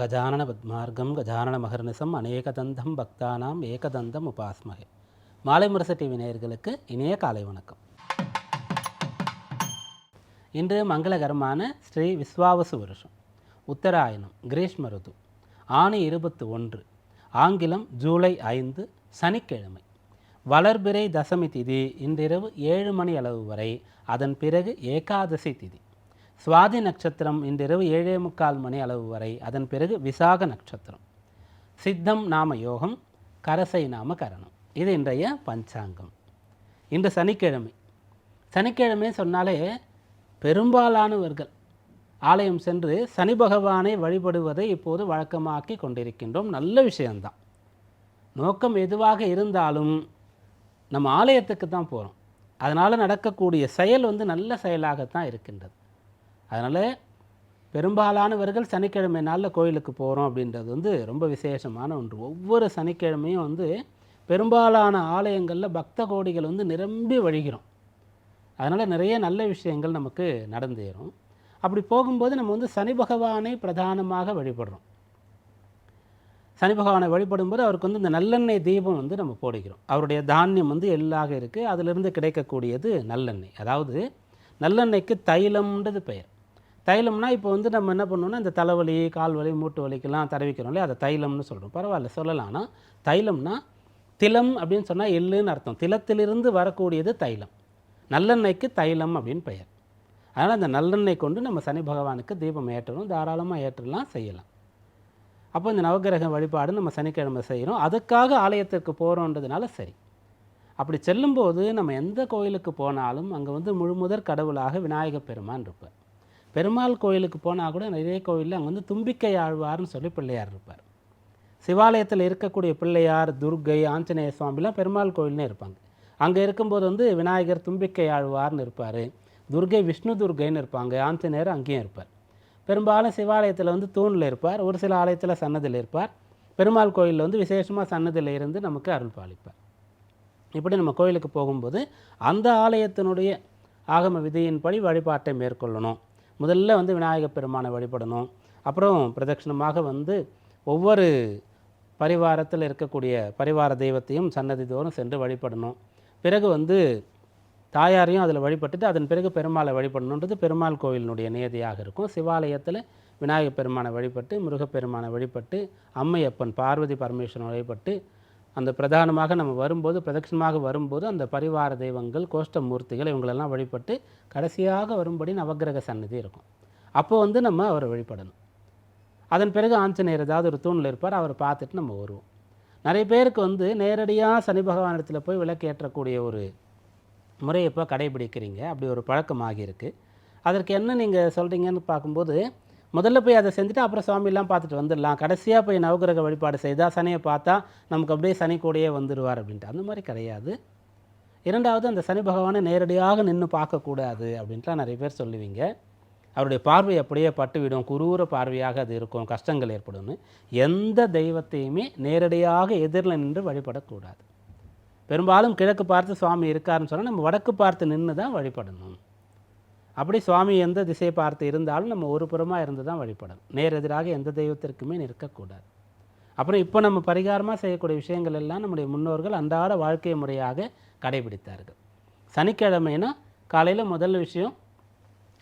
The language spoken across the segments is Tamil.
அகஜானன பத்மார்க்கம் கஜானன மகர்நிசம் அநேகதந்தம் பக்தானாம் ஏகதந்தம் உபாஸ்மகே. மாலை முரசு டிவி நேயர்களுக்கு இனிய காலை வணக்கம். இன்று மங்களகரமான ஸ்ரீ விஸ்வாவசு வருஷம். உத்தராயணம் கிரீஷ்ம ருது. ஆணி இருபத்து ஒன்று ஆங்கிலம் ஜூலை ஐந்து சனிக்கிழமை. வளர்பிறை தசமி திதி இன்றிரவு ஏழு மணி அளவு வரை அதன் பிறகு ஏகாதசி திதி. சுவாதி நட்சத்திரம் இன்றிரவு ஏழே முக்கால் மணி அளவு வரை. அதன் பிறகு விசாக நட்சத்திரம். சித்தம் நாம யோகம் கரசை நாம கரணம். இது இன்றைய பஞ்சாங்கம். இன்று சனிக்கிழமை. சனிக்கிழமை சொன்னாலே பெரும்பாலானவர்கள் ஆலயம் சென்று சனி பகவானை வழிபடுவதை இப்போது வழக்கமாக்கி கொண்டிருக்கின்றோம். நல்ல விஷயம்தான். நோக்கம் எதுவாக இருந்தாலும் நம்ம ஆலயத்துக்கு தான் போகிறோம் அதனால் நடக்கக்கூடிய செயல் வந்து நல்ல செயலாகத்தான் இருக்கின்றது. அதனால் பெரும்பாலானவர்கள் சனிக்கிழமை நாளில் கோயிலுக்கு போகிறோம் அப்படின்றது வந்து ரொம்ப விசேஷமான ஒன்று. ஒவ்வொரு சனிக்கிழமையும் வந்து பெரும்பாலான ஆலயங்களில் பக்த கோடிகள் வந்து நிரம்பி வழிகிறோம். அதனால் நிறைய நல்ல விஷயங்கள் நமக்கு நடந்தேறும். அப்படி போகும்போது நம்ம வந்து சனி பகவானை பிரதானமாக வழிபடுறோம். சனி பகவானை வழிபடும்போது அவருக்கு வந்து இந்த நல்லெண்ணெய் தீபம் வந்து நம்ம போடுகிறோம். அவருடைய தானியம் வந்து எள்ளாக இருக்குது அதிலிருந்து கிடைக்கக்கூடியது நல்லெண்ணெய். அதாவது நல்லெண்ணெய்க்கு தைலம்ன்றது பெயர். தைலம்னா இப்போ வந்து நம்ம என்ன பண்ணுவோம்னா இந்த தலைவலி கால் வலி மூட்டு வலிக்கெல்லாம் தடவிக்கிறோம் இல்லையா? அதை தைலம்னு சொல்கிறோம் பரவாயில்ல சொல்லலாம். ஆனால் தைலம்னா திலம் அப்படின்னு சொன்னால் எள்ளுன்னு அர்த்தம். திலத்திலிருந்து வரக்கூடியது தைலம். நல்லெண்ணெய்க்கு தைலம் அப்படின்னு பெயர். அதனால் அந்த நல்லெண்ணெய் கொண்டு நம்ம சனி பகவானுக்கு தீபம் ஏற்றணும் தாராளமாக ஏற்றலாம் செய்யலாம். அப்போ இந்த நவகிரக வழிபாடு நம்ம சனிக்கிழமை செய்கிறோம் அதுக்காக ஆலயத்திற்கு போகிறோன்றதுனால சரி. அப்படி செல்லும்போது நம்ம எந்த கோயிலுக்கு போனாலும் அங்கே வந்து முழுமுதற் கடவுளாக விநாயகப் பெருமான் இருப்பார். பெருமாள் கோயிலுக்கு போனால் கூட நிறைய கோயிலில் அங்கே வந்து தும்பிக்கை ஆழ்வார்னு சொல்லி பிள்ளையார் இருப்பார். சிவாலயத்தில் இருக்கக்கூடிய பிள்ளையார் துர்க்கை ஆஞ்சநேய சுவாமிலாம் பெருமாள் கோயில்னே இருப்பாங்க. அங்கே இருக்கும்போது வந்து விநாயகர் தும்பிக்கை ஆழ்வார்னு இருப்பார். துர்கை விஷ்ணு துர்க்கைன்னு இருப்பாங்க. ஆஞ்சநேயர் அங்கேயும் இருப்பார். பெரும்பாலும் சிவாலயத்தில் வந்து தூணில் இருப்பார். ஒரு சில ஆலயத்தில் சன்னதியில் இருப்பார். பெருமாள் கோயிலில் வந்து விசேஷமாக சன்னதியில் இருந்து நமக்கு அருள் பாலிப்பார். இப்படி நம்ம கோயிலுக்கு போகும்போது அந்த ஆலயத்தினுடைய ஆகம விதியின்படி வழிபாட்டை மேற்கொள்ளணும். முதல்ல வந்து விநாயகப் பெருமானை வழிபடணும். அப்புறம் பிரதட்சிணமாக வந்து ஒவ்வொரு பரிவாரத்தில் இருக்கக்கூடிய பரிவார தெய்வத்தையும் சன்னதி தோறும் சென்று வழிபடணும். பிறகு வந்து தாயாரையும் அதில் வழிபட்டுட்டு அதன் பிறகு பெருமாளை வழிபடணுன்றது பெருமாள் கோயிலினுடைய நியதியாக இருக்கும். சிவாலயத்தில் விநாயகப் பெருமானை வழிபட்டு முருகப்பெருமானை வழிபட்டு அம்மையப்பன் பார்வதி பரமேஸ்வரன் வழிபட்டு அந்த பிரதானமாக நம்ம வரும்போது பிரதட்சணமாக வரும்போது அந்த பரிவார தெய்வங்கள் கோஷ்டமூர்த்திகள் இவங்களெல்லாம் வழிபட்டு கடைசியாக வரும்படி நவகிரக சன்னதி இருக்கும். அப்போ வந்து நம்ம அவரை வழிபடணும். அதன் பிறகு ஆஞ்சநேயர் ஏதாவது ஒரு தூணில் இருப்பார் அவரை பார்த்துட்டு நம்ம வருவோம். நிறைய பேருக்கு வந்து நேரடியாக சனி பகவானிடத்தில் போய் விளக்கு ஏற்றக்கூடிய ஒரு முறையை இப்போ கடைபிடிக்கிறீங்க. அப்படி ஒரு பழக்கமாக இருக்குது அதற்கு என்ன நீங்கள் சொல்கிறீங்கன்னு பார்க்கும்போது முதல்ல போய் அதை செஞ்சுட்டு அப்புறம் சுவாமிலாம் பார்த்துட்டு வந்துடலாம். கடைசியாக போய் நவகிரக வழிபாடு செய்தால் சனியை பார்த்தா நமக்கு அப்படியே சனி கூடையே வந்துடுவார் அப்படின்ட்டு. அந்த மாதிரி கிடையாது. இரண்டாவது அந்த சனி பகவானை நேரடியாக நின்று பார்க்கக்கூடாது அப்படின்ட்டுலாம் நிறைய பேர் சொல்லுவீங்க. அவருடைய பார்வை அப்படியே பட்டுவிடும். குரூர பார்வையாக அது இருக்கும். கஷ்டங்கள் ஏற்படும்னு. எந்த தெய்வத்தையுமே நேரடியாக எதிரில் நின்று வழிபடக்கூடாது. பெரும்பாலும் கிழக்கு பார்த்து சுவாமி இருக்காருன்னு சொன்னால் நம்ம வடக்கு பார்த்து நின்று தான் வழிபடணும். அப்படி சுவாமி எந்த திசையை பார்த்து இருந்தாலும் நம்ம ஒரு புறமாக இருந்து தான் வழிபடணும். நேர் எதிராக எந்த தெய்வத்திற்குமே நிற்கக்கூடாது. அப்புறம் இப்போ நம்ம பரிகாரமாக செய்யக்கூடிய விஷயங்கள் எல்லாம் நம்முடைய முன்னோர்கள் அன்றாட வாழ்க்கை முறையாக கடைபிடித்தார்கள். சனிக்கிழமைனா காலையில் முதல் விஷயம்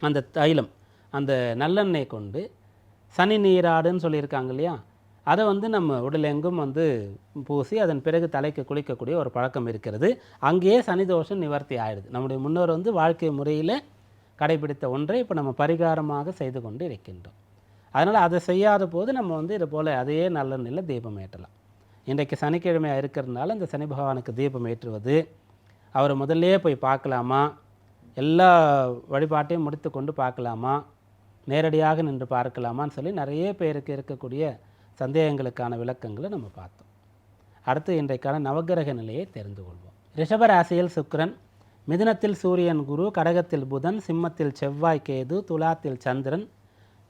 அந்த தைலம் அந்த நல்லெண்ணெய் கொண்டு சனி நீராடுன்னு சொல்லியிருக்காங்க இல்லையா? அதை வந்து நம்ம உடலெங்கும் வந்து பூசி அதன் பிறகு தலைக்கு குளிக்கக்கூடிய ஒரு பழக்கம் இருக்கிறது. அங்கேயே சனி தோஷம் நிவர்த்தி ஆயிடுது. நம்முடைய முன்னோர் வந்து வாழ்க்கை முறையில் கடைபிடித்த ஒன்றை இப்போ நம்ம பரிகாரமாக செய்து கொண்டு இருக்கின்றோம். அதனால் அதை செய்யாத போது நம்ம வந்து இது போல் அதையே நிலை தீபம் ஏற்றலாம். இன்றைக்கு சனிக்கிழமையாக இருக்கிறதுனால இந்த சனி பகவானுக்கு தீபம் ஏற்றுவது அவரை முதல்லே போய் பார்க்கலாமா? எல்லா வழிபாட்டையும் முடித்து கொண்டு பார்க்கலாமா? நேரடியாக நின்று பார்க்கலாமான்னு சொல்லி நிறைய பேருக்கு இருக்கக்கூடிய சந்தேகங்களுக்கான விளக்கங்களை நம்ம பார்த்தோம். அடுத்து இன்றைக்கான நவகிரக நிலையை தெரிந்து கொள்வோம். ரிஷபராசியில் சுக்கிரன் மிதுனத்தில் சூரியன் குரு கடகத்தில் புதன் சிம்மத்தில் செவ்வாய் கேது துலாத்தில் சந்திரன்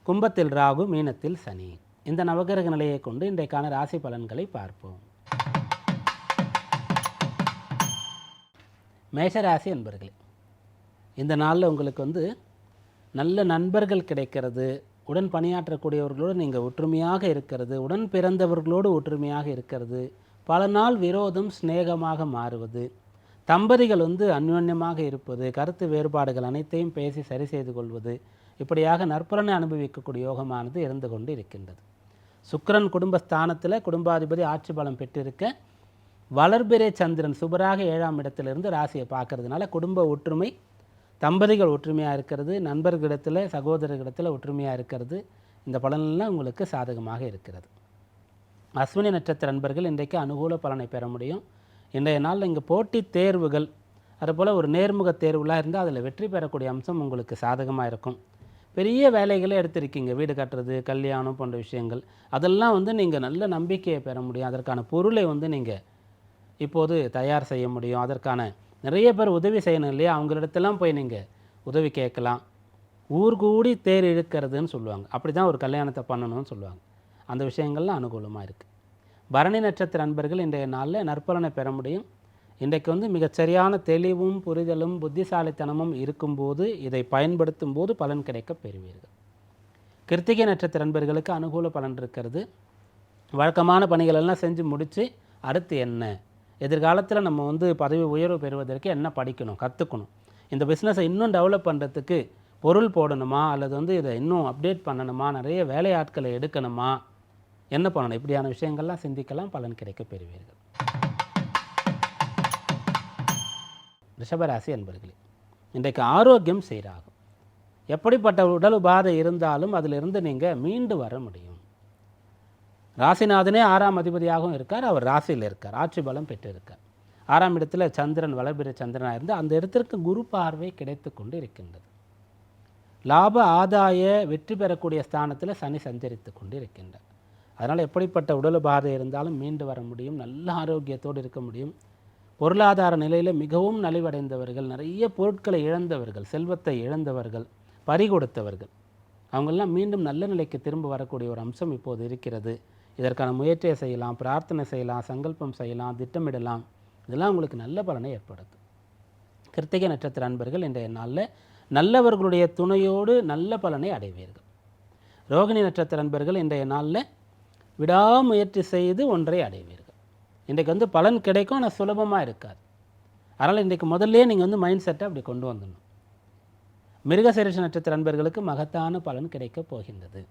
கும்பத்தில் ராகு மீனத்தில் சனி. இந்த நவகிரக நிலையை கொண்டு இன்றைக்கான ராசி பலன்களை பார்ப்போம். மேஷராசி என்பர்களே இந்த நாளில் உங்களுக்கு வந்து நல்ல நண்பர்கள் கிடைக்கிறது உடன் பணியாற்றக்கூடியவர்களோடு நீங்கள் ஒற்றுமையாக இருக்கிறது உடன் பிறந்தவர்களோடு ஒற்றுமையாக இருக்கிறது பல நாள் விரோதம் சிநேகமாக மாறுவது தம்பதிகள் வந்து அந்யோன்யமாக இருப்பது கருத்து வேறுபாடுகள் அனைத்தையும் பேசி சரி செய்து கொள்வது இப்படியாக நற்பலனை அனுபவிக்கக்கூடிய யோகமானது இருந்து கொண்டு இருக்கின்றது. சுக்கரன் குடும்பஸ்தானத்தில் குடும்பாதிபதி ஆட்சி பலம் பெற்றிருக்க வளர்பிரே சந்திரன் சுபராக ஏழாம் இடத்திலிருந்து ராசியை பார்க்கறதுனால குடும்ப ஒற்றுமை தம்பதிகள் ஒற்றுமையாக இருக்கிறது நண்பர்களிடத்தில் சகோதரர்களிடத்தில் ஒற்றுமையாக இருக்கிறது இந்த பலனெல்லாம் உங்களுக்கு சாதகமாக இருக்கிறது. அஸ்வினி நட்சத்திர நண்பர்கள் இன்றைக்கு அனுகூல பலனை பெற முடியும். இன்றைய நாளில் இங்கே போட்டித் தேர்வுகள் அதுபோல் ஒரு நேர்முக தேர்வுலாம் இருந்தால் அதில் வெற்றி பெறக்கூடிய அம்சம் உங்களுக்கு சாதகமாக இருக்கும். பெரிய வேலைகளை எடுத்திருக்கீங்க. வீடு கட்டுறது கல்யாணம் போன்ற விஷயங்கள். அதெல்லாம் வந்து நீங்கள் நல்ல நம்பிக்கையை பெற முடியும். அதற்கான பொருளை வந்து நீங்கள் இப்போது தயார் செய்ய முடியும். அதற்கான நிறைய பேர் உதவி செய்யணும் இல்லையா? அவங்களிடத்தெல்லாம் போய் நீங்கள் உதவி கேட்கலாம். ஊர் கூடி தேர் இழுக்கிறதுன்னு சொல்லுவாங்க. அப்படி தான் ஒரு கல்யாணத்தை பண்ணணும்னு சொல்லுவாங்க. அந்த விஷயங்கள்லாம் அனுகூலமாக இருக்குது பரணி நட்சத்திர அன்பர்கள் இன்றைய நாளில் நற்பலனை பெற முடியும். இன்றைக்கு வந்து மிகச்சரியான தெளிவும் புரிதலும் புத்திசாலித்தனமும் இருக்கும்போது இதை பயன்படுத்தும் போது பலன் கிடைக்க பெறுவீர்கள். கிருத்திகை நட்சத்திர அன்பர்களுக்கு அனுகூல பலன் இருக்கிறது. வழக்கமான பணிகளெல்லாம் செஞ்சு முடித்து அடுத்து என்ன? எதிர்காலத்தில் நம்ம வந்து பதவி உயர்வு பெறுவதற்கு என்ன படிக்கணும் கற்றுக்கணும் இந்த பிஸ்னஸை இன்னும் டெவலப் பண்ணுறதுக்கு பொருள் போடணுமா? அல்லது வந்து இதை இன்னும் அப்டேட் பண்ணணுமா? நிறைய வேலையாட்களை எடுக்கணுமா? என்ன பண்ணணும்? இப்படியான விஷயங்கள்லாம் சிந்திக்கலாம் பலன் கிடைக்க பெறுவீர்கள். ரிஷபராசி என்பர்களே இன்றைக்கு ஆரோக்கியம் சீராகும். எப்படிப்பட்ட உடல் உபாதை இருந்தாலும் அதிலிருந்து நீங்கள் மீண்டு வர முடியும். ராசிநாதனே ஆறாம் அதிபதியாகவும் இருக்கார் அவர் ராசியில் இருக்கார் ஆட்சி பலம் பெற்றிருக்கார். ஆறாம் இடத்துல சந்திரன் வளபிர சந்திரனாக இருந்து அந்த இடத்திற்கு குரு பார்வை கிடைத்து கொண்டு இருக்கின்றது. லாப ஆதாய வெற்றி பெறக்கூடிய ஸ்தானத்தில் சனி சஞ்சரித்து கொண்டு இருக்கின்றார் அதனால் எப்படிப்பட்ட உடல் பாதை இருந்தாலும் மீண்டு வர முடியும் நல்ல ஆரோக்கியத்தோடு இருக்க முடியும். பொருளாதார நிலையில் மிகவும் நலிவடைந்தவர்கள் நிறைய பொருட்களை இழந்தவர்கள் செல்வத்தை இழந்தவர்கள் பறிகொடுத்தவர்கள் அவங்கெல்லாம் மீண்டும் நல்ல நிலைக்கு திரும்ப வரக்கூடிய ஒரு அம்சம் இப்போது இருக்கிறது. இதற்கான முயற்சியை செய்யலாம் பிரார்த்தனை செய்யலாம் சங்கல்பம் செய்யலாம் திட்டமிடலாம். இதெல்லாம் உங்களுக்கு நல்ல பலனை ஏற்படுத்தும். கிருத்திகை நட்சத்திர அன்பர்கள் இன்றைய நாளில் நல்லவர்களுடைய துணையோடு நல்ல பலனை அடைவீர்கள். ரோகிணி நட்சத்திர அன்பர்கள் இன்றைய நாளில் விடாமுயற்சி செய்து ஒன்றை அடைவீர்கள். இன்றைக்கு வந்து பலன் கிடைக்கும் ஆனால் சுலபமாக இருக்காது. அதனால் இன்றைக்கு முதல்ல நீங்கள் வந்து மைண்ட் செட்டை அப்படி கொண்டு வந்துடணும். மிருகசீரிஷ நட்சத்திர நண்பர்களுக்கு மகத்தான பலன் கிடைக்கப் போகின்றது.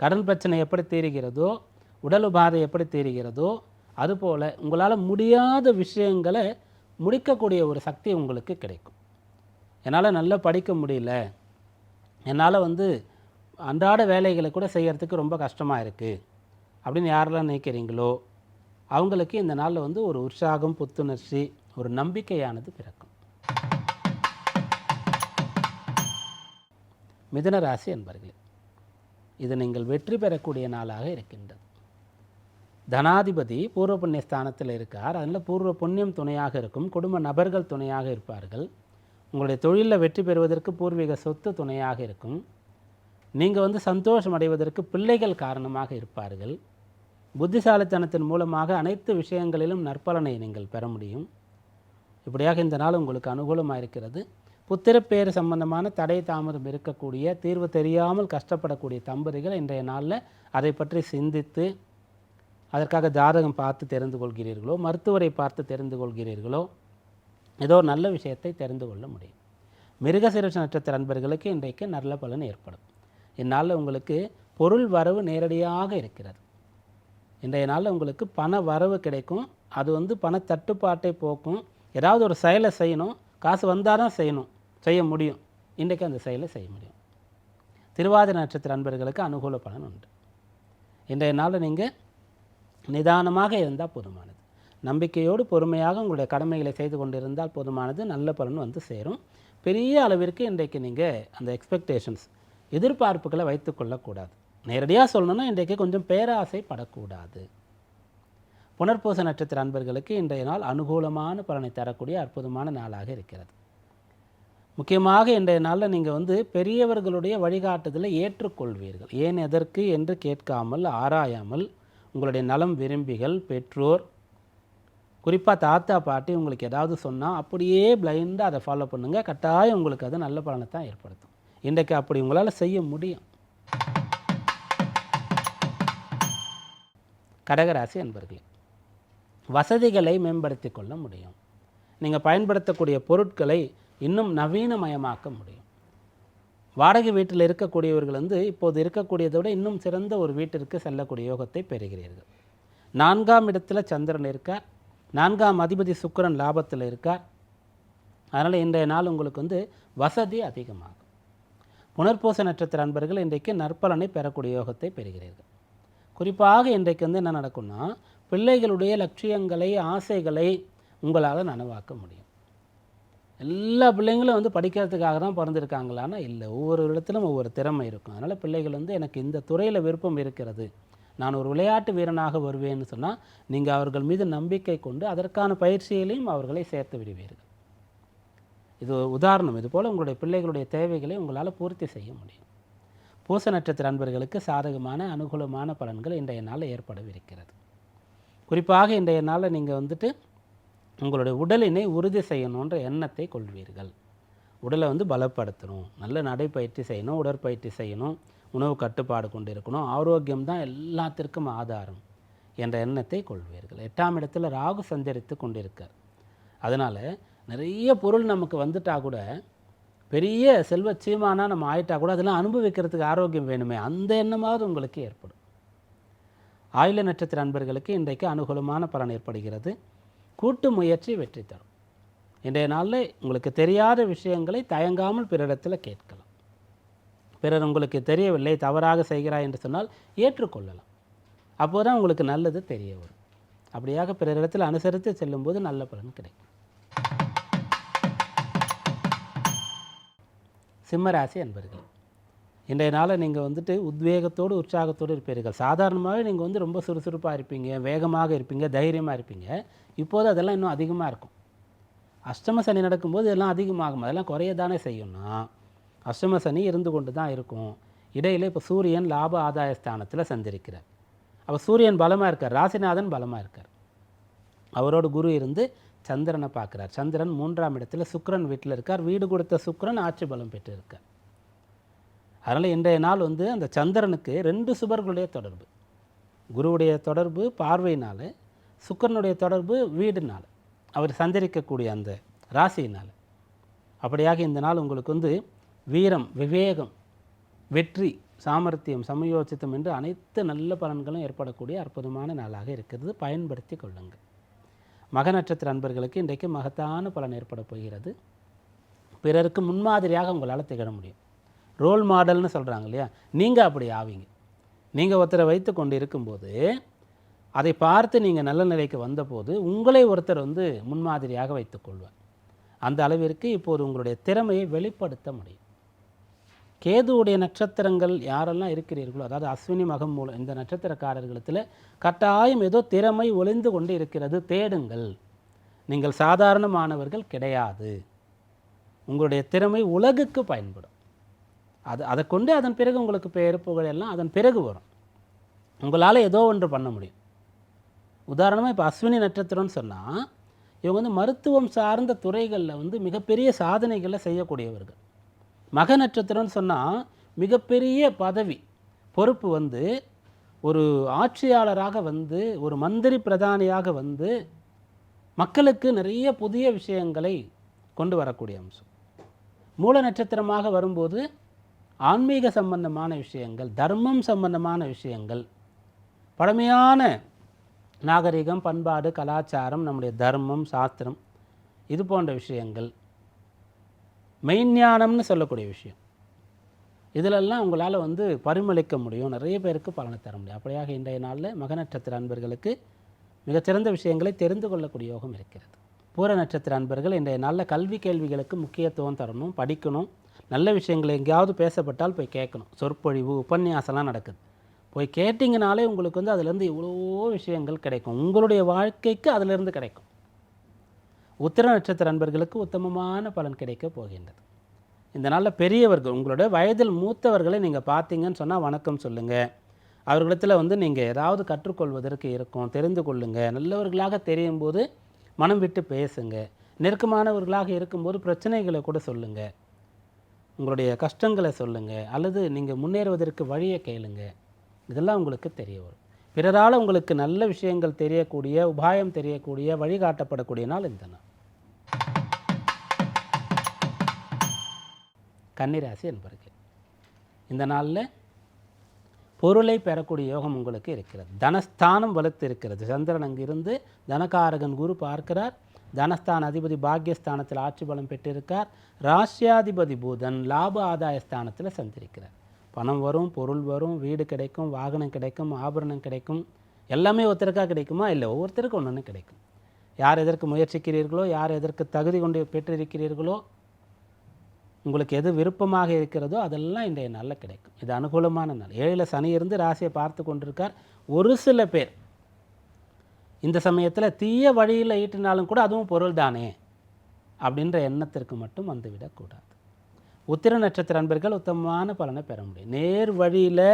கடன் பிரச்சனை எப்படி தீருகிறதோ உடல் உபாதை எப்படி தீருகிறதோ அதுபோல் உங்களால் முடியாத விஷயங்களை முடிக்கக்கூடிய ஒரு சக்தி உங்களுக்கு கிடைக்கும். என்னால் நல்லா படிக்க முடியல. என்னால் வந்து அன்றாட வேலைகளை கூட செய்கிறதுக்கு ரொம்ப கஷ்டமாக இருக்குது அப்படின்னு யாரெல்லாம் நினைக்கிறீங்களோ அவங்களுக்கு இந்த நாளில் வந்து ஒரு உற்சாகம் புத்துணர்ச்சி ஒரு நம்பிக்கையானது பிறக்கும். மிதன ராசி என்பர்களே இது நீங்கள் வெற்றி பெறக்கூடிய நாளாக இருக்கின்றது. தனாதிபதி பூர்வ புண்ணிய ஸ்தானத்தில் இருக்கார். அதனால் பூர்வ புண்ணியம் துணையாக இருக்கும் குடும்ப நபர்கள் துணையாக இருப்பார்கள். உங்களுடைய தொழிலில் வெற்றி பெறுவதற்கு பூர்வீக சொத்து துணையாக இருக்கும். நீங்கள் வந்து சந்தோஷம் அடைவதற்கு பிள்ளைகள் காரணமாக இருப்பார்கள். புத்திசாலித்தனத்தின் மூலமாக அனைத்து விஷயங்களிலும் நற்பலனை நீங்கள் பெற முடியும். இப்படியாக இந்த நாள் உங்களுக்கு அனுகூலமாக இருக்கிறது புத்திரப்பேறு சம்பந்தமான தடை தாமதம் இருக்கக்கூடிய தீர்வு தெரியாமல் கஷ்டப்படக்கூடிய தம்பதிகள் இன்றைய நாளில் அதை பற்றி சிந்தித்து அதற்காக ஜாதகம் பார்த்து தெரிந்து கொள்கிறீர்களோ மருத்துவரை பார்த்து தெரிந்து கொள்கிறீர்களோ ஏதோ நல்ல விஷயத்தை தெரிந்து கொள்ள முடியும். மிருகசீரஷ நட்சத்திர அன்பர்களுக்கு இன்றைக்கு நல்ல பலன் ஏற்படும். இந்நாளில் உங்களுக்கு பொருள் வரவு நேரடியாக இருக்கிறது. இன்றைய நாளில் உங்களுக்கு பண வரவு கிடைக்கும். அது வந்து பண தட்டுப்பாட்டை போக்கும். ஏதாவது ஒரு செயலை செய்யணும். காசு வந்தால் தான் செய்யணும். செய்ய முடியும். இன்றைக்கு அந்த செயலை செய்ய முடியும். திருவாதிரை நட்சத்திர அன்பர்களுக்கு அனுகூல பலன் உண்டு. இன்றைய நாளில் நீங்கள் நிதானமாக இருந்தால் போதுமானது. நம்பிக்கையோடு பொறுமையாக உங்களுடைய கடமைகளை செய்து கொண்டிருந்தால் போதுமானது. நல்ல பலன் வந்து சேரும். பெரிய அளவிற்கு இன்றைக்கு நீங்கள் அந்த எக்ஸ்பெக்டேஷன்ஸ் எதிர்பார்ப்புகளை வைத்துக்கொள்ளக்கூடாது நேரடியாக சொல்லணும்னா இன்றைக்கு கொஞ்சம் பேராசைப்படக்கூடாது. புனர்பூச நட்சத்திர அன்பர்களுக்கு இன்றைய நாள் அனுகூலமான பலனை தரக்கூடிய அற்புதமான நாளாக இருக்கிறது. முக்கியமாக இன்றைய நாளில் நீங்கள் வந்து பெரியவர்களுடைய வழிகாட்டுதலை ஏற்றுக்கொள்வீர்கள். ஏன் எதற்கு என்று கேட்காமல் ஆராயாமல் உங்களுடைய நலம் விரும்பிகள் பெற்றோர் குறிப்பாக தாத்தா பாட்டி உங்களுக்கு ஏதாவது சொன்னால் அப்படியே பிளைண்டாக அதை ஃபாலோ பண்ணுங்கள் கட்டாயம் உங்களுக்கு அது நல்ல பலனை தான் ஏற்படுத்தும். இன்றைக்கு அப்படி உங்களால் செய்ய முடியும். கடகராசி அன்பர்களே வசதிகளை மேம்படுத்தி கொள்ள முடியும். நீங்கள் பயன்படுத்தக்கூடிய பொருட்களை இன்னும் நவீனமயமாக்க முடியும். வாடகை வீட்டில் இருக்கக்கூடியவர்கள் வந்து இப்போது இருக்கக்கூடியதை விட இன்னும் சிறந்த ஒரு வீட்டிற்கு செல்லக்கூடிய யோகத்தை பெறுகிறீர்கள். நான்காம் இடத்துல சந்திரன் இருக்கார். நான்காம் அதிபதி சுக்கரன் லாபத்தில் இருக்கார். அதனால் இன்றைய நாள் உங்களுக்கு வந்து வசதி அதிகமாகும். புனர்பூச நட்சத்திர அன்பர்கள் இன்றைக்கு நற்பலனை பெறக்கூடிய யோகத்தை பெறுகிறீர்கள். குறிப்பாக இன்றைக்கு வந்து என்ன நடக்கும்னா பிள்ளைகளுடைய லட்சியங்களை ஆசைகளை உங்களால் நனவாக்க முடியும். எல்லா பிள்ளைங்களும் வந்து படிக்கிறதுக்காக தான் பிறந்திருக்காங்களான்னா இல்லை. ஒவ்வொரு இடத்துலும் ஒவ்வொரு திறமை இருக்கும். அதனால் பிள்ளைகள் வந்து எனக்கு இந்த துறையில் விருப்பம் இருக்கிறது. நான் ஒரு விளையாட்டு வீரனாக வருவேன்னு சொன்னால் நீங்கள் அவர்கள் மீது நம்பிக்கை கொண்டு அதற்கான பயிற்சியிலையும் அவர்களை சேர்த்து விடுவீர்கள். இது உதாரணம். இதுபோல் உங்களுடைய பிள்ளைகளுடைய தேவைகளை உங்களால் பூர்த்தி செய்ய முடியும். பூச நட்சத்திர அன்பர்களுக்கு சாதகமான அனுகூலமான பலன்கள் இன்றைய நாளில் ஏற்படவிருக்கிறது. குறிப்பாக இன்றைய நாளில் நீங்கள் வந்துட்டு உங்களுடைய உடலினை உறுதி செய்யணுன்ற எண்ணத்தை கொள்வீர்கள். உடலை வந்து பலப்படுத்தணும். நல்ல நடைப்பயிற்சி செய்யணும் உடற்பயிற்சி செய்யணும் உணவு கட்டுப்பாடு கொண்டு இருக்கணும் ஆரோக்கியம் தான் எல்லாத்திற்கும் ஆதாரம் என்ற எண்ணத்தை கொள்வீர்கள். எட்டாம் இடத்துல ராகு சஞ்சரித்து கொண்டிருக்கார். அதனால் நிறைய பொருள் நமக்கு வந்துட்டால் கூட பெரிய செல்வ சீமானா நம்ம ஆயிட்டா கூட அதெல்லாம் அனுபவிக்கிறதுக்கு ஆரோக்கியம் வேணுமே அந்த எண்ணமாவது உங்களுக்கு ஏற்படும். ஆயுள நட்சத்திர அன்பர்களுக்கு இன்றைக்கு அனுகூலமான பலன் ஏற்படுகிறது. கூட்டு முயற்சி வெற்றி தரும். இன்றைய நாளில் உங்களுக்கு தெரியாத விஷயங்களை தயங்காமல் பிறரிடத்தில் கேட்கலாம். பிறர் உங்களுக்கு தெரியவில்லை தவறாக செய்கிறாய் என்று சொன்னால் ஏற்றுக்கொள்ளலாம். அப்போது தான் உங்களுக்கு நல்லது தெரிய வரும். அப்படியாக பிறரிடத்தில் அனுசரித்து செல்லும்போது நல்ல பலன் கிடைக்கும். சிம்மராசி அன்பர்கள். இன்றைய நாளை நீங்கள் வந்துட்டு உத்வேகத்தோடு உற்சாகத்தோடு இருப்பீர்கள். சாதாரணமாகவே நீங்கள் வந்து ரொம்ப சுறுசுறுப்பாக இருப்பீங்க வேகமாக இருப்பீங்க தைரியமாக இருப்பீங்க. இப்போது அதெல்லாம் இன்னும் அதிகமாக இருக்கும். அஷ்டம சனி நடக்கும்போது இதெல்லாம் அதிகமாகும். அதெல்லாம் குறைய தானே செய்யணும்னா அஷ்டம சனி இருந்து கொண்டு தான் இருக்கும். இடையில் இப்போ சூரியன் லாப ஆதாய ஸ்தானத்தில் சந்திருக்கிறார். அப்போ சூரியன் பலமாக இருக்கார். ராசிநாதன் பலமாக இருக்கார். அவரோட குரு இருந்து சந்திரனை பார்க்குறார். சந்திரன் மூன்றாம் இடத்துல சுக்கிரன் வீட்டில் இருக்கார். வீடு கொடுத்த சுக்கரன் ஆட்சி பலம் பெற்று இருக்கார் அதனால் இன்றைய நாள் வந்து அந்த சந்திரனுக்கு ரெண்டு சுபர்களுடைய தொடர்பு. குருவுடைய தொடர்பு பார்வையினால் சுக்கரனுடைய தொடர்பு வீடுனால் அவர் சந்தரிக்கக்கூடிய அந்த ராசியினால். அப்படியாக இந்த நாள் உங்களுக்கு வந்து வீரம் விவேகம் வெற்றி சாமர்த்தியம் சமயோசித்தம் என்று அனைத்து நல்ல பலன்களும் ஏற்படக்கூடிய அற்புதமான நாளாக இருக்கிறது. பயன்படுத்தி கொள்ளுங்கள். மக நட்சத்திர அன்பர்களுக்கு இன்றைக்கு மகத்தான பலன் ஏற்பட போகிறது. பிறருக்கு முன்மாதிரியாக உங்களால் திகழ முடியும். ரோல் மாடல்னு சொல்கிறாங்க இல்லையா? நீங்கள் அப்படி ஆவீங்க. நீங்கள் ஒருத்தரை வைத்து கொண்டு இருக்கும்போது அதை பார்த்து நீங்கள் நல்ல நிலைக்கு வந்தபோது உங்களை ஒருத்தர் வந்து முன்மாதிரியாக வைத்துக்கொள்வார் அந்த அளவிற்கு இப்போது உங்களுடைய திறமையை வெளிப்படுத்த முடியும். கேதுவுடைய நட்சத்திரங்கள் யாரெல்லாம் இருக்கிறீர்களோ அதாவது அஸ்வினி மகம் மூலம் இந்த நட்சத்திரக்காரர்களுத்தில் கட்டாயம் ஏதோ திறமை ஒளிந்து கொண்டு இருக்கிறது தேடுங்கள். நீங்கள் சாதாரணமானவர்கள் கிடையாது. உங்களுடைய திறமை உலகுக்கு பயன்படும். அது அதை கொண்டு அதன் பிறகு உங்களுக்கு பெயர் புகழ் எல்லாம் அதன் பிறகு வரும். உங்களால் ஏதோ ஒன்று பண்ண முடியும். உதாரணமாக இப்போ அஸ்வினி நட்சத்திரம்னு சொன்னால் இவங்க வந்து மருத்துவம் சார்ந்த துறைகளில் வந்து மிகப்பெரிய சாதனைகளை செய்யக்கூடியவர்கள். மக நட்சத்திரம்னு சொன்னால் மிகப்பெரிய பதவி பொறுப்பு வந்து ஒரு ஆட்சியாளராக வந்து ஒரு மந்திரி பிரதானியாக வந்து மக்களுக்கு நிறைய புதிய விஷயங்களை கொண்டு வரக்கூடிய அம்சம். மூல நட்சத்திரமாக வரும்போது ஆன்மீக சம்பந்தமான விஷயங்கள் தர்மம் சம்பந்தமான விஷயங்கள் பழமையான நாகரிகம் பண்பாடு கலாச்சாரம் நம்முடைய தர்மம் சாஸ்திரம் இது போன்ற விஷயங்கள் மெய்ஞானம்னு சொல்லக்கூடிய விஷயம். இதிலெல்லாம் உங்களால் வந்து பரிமளிக்க முடியும். நிறைய பேருக்கு பலனை தர முடியும். அப்படியாக இன்றைய நாளில் மக நட்சத்திர அன்பர்களுக்கு மிகச்சிறந்த விஷயங்களை தெரிந்து கொள்ளக்கூடிய யோகம் இருக்கிறது. பூர நட்சத்திர அன்பர்கள் இன்றைய நாளில் கல்வி கேள்விகளுக்கு முக்கியத்துவம் தரணும் படிக்கணும். நல்ல விஷயங்கள் எங்கேயாவது பேசப்பட்டால் போய் கேட்கணும். சொற்பொழிவு உபன்யாசம்லாம் நடக்குது. போய் கேட்டிங்கனாலே உங்களுக்கு வந்து அதுலேருந்து இவ்வளோ விஷயங்கள் கிடைக்கும். உங்களுடைய வாழ்க்கைக்கு அதிலிருந்து கிடைக்கும். உத்திர நட்சத்திர நண்பர்களுக்கு உத்தமமான பலன் கிடைக்க போகின்றது. இந்த நாளில் பெரியவர்கள் உங்களோட வயதில் மூத்தவர்களை நீங்கள் பார்த்தீங்கன்னு சொன்னால் வணக்கம் சொல்லுங்கள் அவர்களிடத்தில் வந்து நீங்கள் ஏதாவது கற்றுக்கொள்வதற்கு இருக்கும் தெரிந்து கொள்ளுங்கள் நல்லவர்களாக தெரியும் போது மனம் விட்டு பேசுங்க. நெருக்கமானவர்களாக இருக்கும்போது பிரச்சனைகளை கூட சொல்லுங்கள் உங்களுடைய கஷ்டங்களை சொல்லுங்கள் அல்லது நீங்கள் முன்னேறுவதற்கு வழியை கேளுங்க. இதெல்லாம் உங்களுக்கு தெரிய வரும். பிறரால் உங்களுக்கு நல்ல விஷயங்கள் தெரியக்கூடிய உபாயம் தெரியக்கூடிய வழிகாட்டப்படக்கூடிய நாள் இந்த நாள். கன்னிராசி என்பர்கள் இந்த நாளில் பொருளை பெறக்கூடிய யோகம் உங்களுக்கு இருக்கிறது. தனஸ்தானம் வலுத்து இருக்கிறது சந்திரன் அங்கிருந்து தனகாரகன் குரு பார்க்கிறார். தனஸ்தான அதிபதி பாக்யஸ்தானத்தில் ஆட்சி பலம் பெற்றிருக்கார். ராஷ்யாதிபதி பூதன் லாப ஆதாய ஸ்தானத்தில் சந்திருக்கிறார் பணம் வரும் பொருள் வரும் வீடு கிடைக்கும் வாகனம் கிடைக்கும் ஆபரணம் கிடைக்கும். எல்லாமே ஒருத்தருக்காக கிடைக்குமா? இல்லை ஒவ்வொருத்தருக்கும் ஒன்று ஒன்று கிடைக்கும். யார் எதற்கு முயற்சிக்கிறீர்களோ யார் எதற்கு தகுதி கொண்டு பெற்றிருக்கிறீர்களோ உங்களுக்கு எது விருப்பமாக இருக்கிறதோ அதெல்லாம் இன்றைய நாளில் கிடைக்கும். இது அனுகூலமான நாள். ஏழில் சனி இருந்து ராசியை பார்த்து கொண்டிருக்கார் ஒரு சில பேர். இந்த சமயத்தில் தீய வழியில் ஈட்டினாலும் கூட அதுவும் பொருள் தானே அப்படின்ற எண்ணத்திற்கு மட்டும் வந்துவிடக்கூடாது உத்திர நட்சத்திர அன்பர்கள் உத்தமமான பலனை பெற முடியும். நேர் வழியில்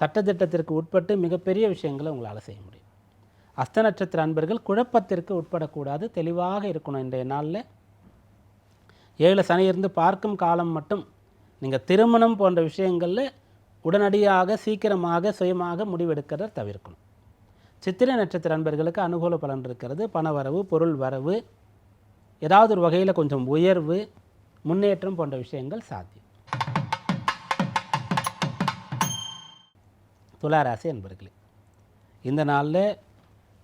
சட்டத்திட்டத்திற்கு உட்பட்டு மிகப்பெரிய விஷயங்களை உங்களால் செய்ய முடியும். அஸ்த நட்சத்திர அன்பர்கள் குழப்பத்திற்கு உட்படக்கூடாது தெளிவாக இருக்கணும் இன்றைய நாளில். ஏழு சனி இருந்து பார்க்கும் காலம் மட்டும். நீங்கள் திருமணம் போன்ற விஷயங்களில் உடனடியாக சீக்கிரமாக சுயமாக முடிவெடுக்கிறத தவிர்க்கணும். சித்திரை நட்சத்திர அன்பர்களுக்கு அனுகூல பலன் இருக்கிறது. பண வரவு பொருள் வரவு ஏதாவது ஒரு வகையில் கொஞ்சம் உயர்வு முன்னேற்றம் போன்ற விஷயங்கள் சாத்தியம். துளாராசி என்பர்களே இந்த நாளில்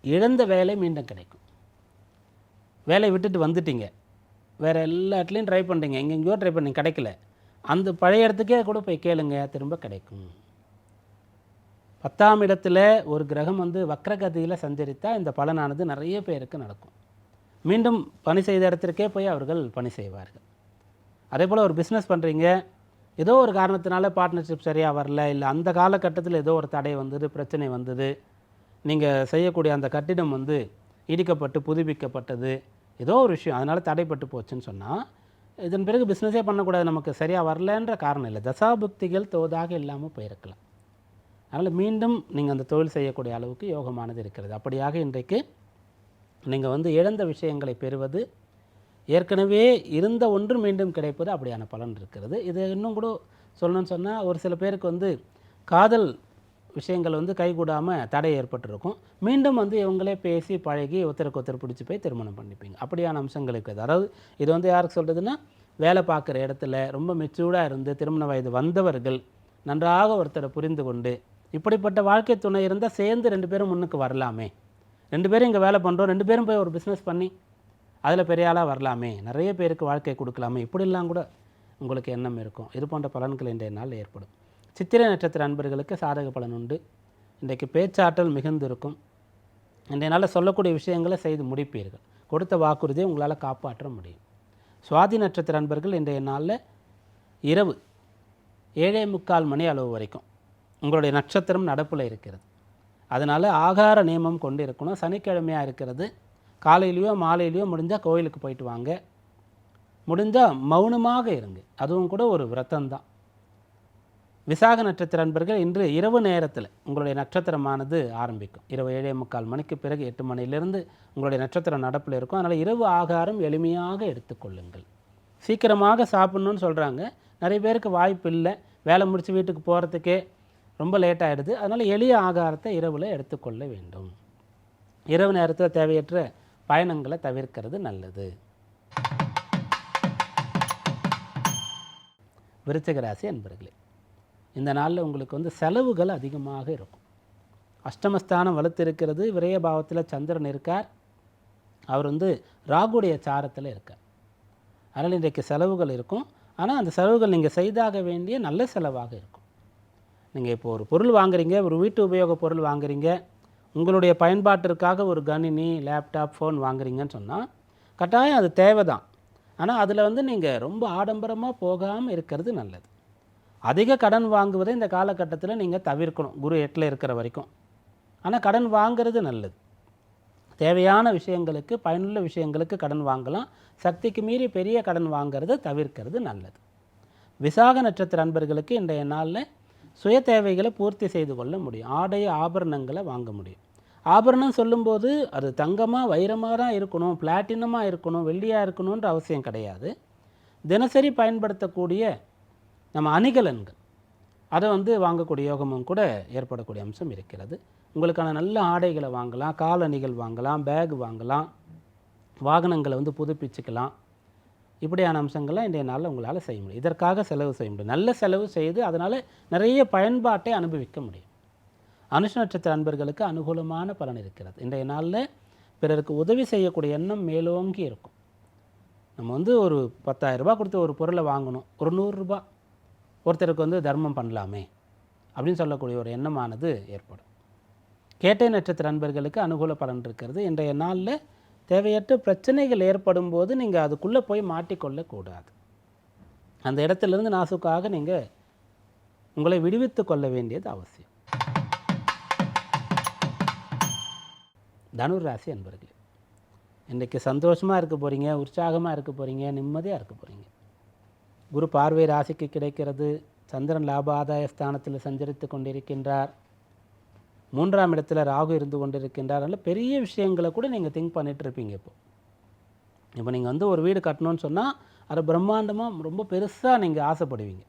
இழந்த வேலை மீண்டும் கிடைக்கும். வேலையை விட்டுட்டு வந்துட்டீங்க. வேறு எல்லா இடத்துலையும் ட்ரை பண்ணுறீங்க எங்கெங்கேயோ ட்ரை பண்ணி கிடைக்கல. அந்த பழைய இடத்துக்கே கூட போய் கேளுங்க. திரும்ப கிடைக்கும். பத்தாம் இடத்துல ஒரு கிரகம் வந்து வக்ரகதியில் சஞ்சரித்தால் இந்த பலனானது நிறைய பேருக்கு நடக்கும். மீண்டும் பணி செய்த இடத்திற்கே போய் அவர்கள் பணி செய்வார்கள். அதே போல் ஒரு பிஸ்னஸ் பண்ணுறீங்க ஏதோ ஒரு காரணத்தினால பார்ட்னர்ஷிப் சரியாக வரல. இல்லை அந்த காலகட்டத்தில் ஏதோ ஒரு தடை வந்தது பிரச்சனை வந்தது. நீங்கள் செய்யக்கூடிய அந்த கட்டிடம் வந்து இடிக்கப்பட்டு புதுப்பிக்கப்பட்டது. ஏதோ ஒரு விஷயம். அதனால் தடைப்பட்டு போச்சுன்னு சொன்னால் இதன் பிறகு பிஸ்னஸே பண்ணக்கூடாது. நமக்கு சரியாக வரலன்ற காரணம் இல்லை. தசாபுக்திகள் தோதாக இல்லாமல் போயிருக்கலாம். அதனால் மீண்டும் நீங்கள் அந்த தொழில் செய்யக்கூடிய அளவுக்கு யோகமானது இருக்கிறது. அப்படியாக இன்றைக்கு நீங்கள் வந்து இழந்த விஷயங்களை பெறுவது ஏற்கனவே இருந்த ஒன்று மீண்டும் கிடைப்பது அப்படியான பலன் இருக்கிறது. இது இன்னும் கூட சொல்லணும்னு சொன்னால் ஒரு சில பேருக்கு வந்து காதல் விஷயங்கள் வந்து கைகூடாமல் தடை ஏற்பட்டிருக்கும். மீண்டும் வந்து இவங்களே பேசி பழகி ஒருத்தருக்கு ஒருத்தர் பிடிச்சி போய் திருமணம் பண்ணிப்பீங்க. அப்படியான அம்சங்கள் இருக்குது அதாவது இது வந்து யாருக்கு சொல்கிறதுன்னா வேலை பார்க்குற இடத்துல ரொம்ப மெச்சூர்டாக இருந்து திருமண வயது வந்தவர்கள் நன்றாக ஒருத்தரை புரிந்து கொண்டு இப்படிப்பட்ட வாழ்க்கை துணை இருந்தால் சேர்ந்து ரெண்டு பேரும் முன்னுக்கு வரலாமே. ரெண்டு பேரும் இங்கே வேலை பண்ணுறோம் ரெண்டு பேரும் போய் ஒரு பிஸ்னஸ் பண்ணி அதில் பெரிய ஆளாக வரலாமே. நிறைய பேருக்கு வாழ்க்கை கொடுக்கலாமே. இப்படிலாம் கூட உங்களுக்கு எண்ணம் இருக்கும். இது போன்ற பலன்கள் இன்றைய நாள் ஏற்படும். சித்திரை நட்சத்திர அன்பர்களுக்கு சாதக பலன் உண்டு. இன்றைக்கு பேச்சாற்றல் மிகுந்து இருக்கும் இன்றைய நாளில் சொல்லக்கூடிய விஷயங்களை செய்து முடிப்பீர்கள். கொடுத்த வாக்குறுதியை உங்களால் காப்பாற்ற முடியும். சுவாதி நட்சத்திர அன்பர்கள் இன்றைய நாளில் இரவு ஏழே முக்கால் மணி அளவு வரைக்கும் உங்களுடைய நட்சத்திரம் நடப்பில் இருக்கிறது. அதனால் ஆகார நியமம் கொண்டு இருக்கணும். சனிக்கிழமையாக இருக்கிறது. காலையிலையோ மாலையிலையோ முடிஞ்சால் கோயிலுக்கு போயிட்டு வாங்க. முடிஞ்சால் மௌனமாக இருங்க. அதுவும் கூட ஒரு விரதம்தான். விசாக நட்சத்திர அன்பர்கள் இன்று இரவு நேரத்தில் உங்களுடைய நட்சத்திரமானது ஆரம்பிக்கும். இரவு ஏழே முக்கால் மணிக்கு பிறகு எட்டு மணியிலிருந்து உங்களுடைய நட்சத்திரம் நடப்பில் இருக்கும். அதனால் இரவு ஆகாரம் எளிமையாக எடுத்துக்கொள்ளுங்கள் சீக்கிரமாக சாப்பிட்ணுன்னு சொல்கிறாங்க நிறைய பேருக்கு வாய்ப்பு இல்லை. வேலை முடித்து வீட்டுக்கு போகிறதுக்கே ரொம்ப லேட் ஆகிடுது அதனால் எளிய ஆகாரத்தை இரவில் எடுத்துக்கொள்ள வேண்டும். இரவு நேரத்தில் தேவையற்ற பயணங்களை தவிர்க்கிறது நல்லது. விருச்சிகராசி அன்பர்களே இந்த நாளில் உங்களுக்கு வந்து செலவுகள் அதிகமாக இருக்கும். அஷ்டமஸ்தானம் வலுத்திருக்கிறது விரயபாவத்தில் சந்திரன் இருக்கார். அவர் வந்து ராகுடைய சாரத்தில் இருக்கார். அதனால் இன்றைக்கு செலவுகள் இருக்கும். ஆனால் அந்த செலவுகள் நீங்கள் செய்தாக வேண்டிய நல்ல செலவாக இருக்கும். நீங்கள் இப்போ ஒரு பொருள் வாங்குறீங்க ஒரு வீட்டு உபயோக பொருள் வாங்குறீங்க உங்களுடைய பயன்பாட்டிற்காக ஒரு கணினி லேப்டாப் ஃபோன் வாங்குறீங்கன்னு சொன்னால் கட்டாயம் அது தேவை தான் ஆனால் அதில் வந்து நீங்கள் ரொம்ப ஆடம்பரமாக போகாமல் இருக்கிறது நல்லது. அதிக கடன் வாங்குவதை இந்த காலகட்டத்தில் நீங்கள் தவிர்க்கணும். குரு எட்டில் இருக்கிற வரைக்கும். ஆனால் கடன் வாங்கிறது நல்லது. தேவையான விஷயங்களுக்கு பயனுள்ள விஷயங்களுக்கு கடன் வாங்கலாம். சக்திக்கு மீறி பெரிய கடன் வாங்குறதை தவிர்க்கிறது நல்லது. விசாக நட்சத்திர அன்பர்களுக்கு இன்றைய நாளில் சுய தேவைகளை பூர்த்தி செய்து கொள்ள முடியும். ஆடை ஆபரணங்களை வாங்க முடியும். ஆபரணம் சொல்லும்போது அது தங்கமாக வைரமாக தான் இருக்கணும். பிளாட்டினமாக இருக்கணும். வெள்ளியாக இருக்கணுன்ற அவசியம் கிடையாது. தினசரி பயன்படுத்தக்கூடிய நம்ம அணிகலன்கள். அதை வந்து வாங்கக்கூடிய யோகமும் கூட ஏற்படக்கூடிய அம்சம் இருக்கிறது. உங்களுக்கான நல்ல ஆடைகளை வாங்கலாம் காலணிகள் வாங்கலாம் பேக் வாங்கலாம் வாகனங்களை வந்து புதுப்பிச்சுக்கலாம். இப்படியான அம்சங்கள்லாம் இன்றைய நாளில் உங்களால் செய்ய முடியும். இதற்காக செலவு செய்ய முடியும். நல்ல செலவு செய்து அதனால் நிறைய பயன்பாட்டை அனுபவிக்க முடியும். அனுஷ நட்சத்திர அன்பர்களுக்கு அனுகூலமான பலன் இருக்கிறது. இன்றைய நாளில் பிறருக்கு உதவி செய்யக்கூடிய எண்ணம் மேலோங்கி இருக்கும். நம்ம வந்து ஒரு பத்தாயிரரூபா கொடுத்து ஒரு பொருளை வாங்கணும். ஒரு நூறுரூபா ஒருத்தருக்கு வந்து தர்மம் பண்ணலாமே அப்படின்னு சொல்லக்கூடிய ஒரு எண்ணமானது ஏற்படும். கேட்டை நட்சத்திர அன்பர்களுக்கு அனுகூல பலன் இருக்கிறது. இன்றைய நாளில் தேவையற்ற பிரச்சனைகள் ஏற்படும் போது நீங்கள் அதுக்குள்ளே போய் மாட்டிக்கொள்ளக்கூடாது. அந்த இடத்துலேருந்து நாசுக்காக நீங்கள் உங்களை விடுவித்து கொள்ள வேண்டியது அவசியம். தனுர் ராசி அன்பர்களே இன்றைக்கு சந்தோஷமாக இருக்க போகிறீங்க உற்சாகமாக இருக்க போகிறீங்க நிம்மதியாக இருக்க போகிறீங்க குரு பார்வை ராசிக்கு கிடைக்கிறது. சந்திரன் லாப ஆதாய ஸ்தானத்தில் சஞ்சரித்து கொண்டிருக்கின்றார். மூன்றாம் இடத்துல ராகு இருந்து கொண்டிருக்கின்றார். அதனால் பெரிய விஷயங்களை கூட நீங்கள் திங்க் பண்ணிகிட்டு இருப்பீங்க இப்போ. இப்போ நீங்கள் வந்து ஒரு வீடு கட்டணும்னு சொன்னால் அது பிரம்மாண்டமாக ரொம்ப பெருசாக நீங்கள் ஆசைப்படுவீங்க.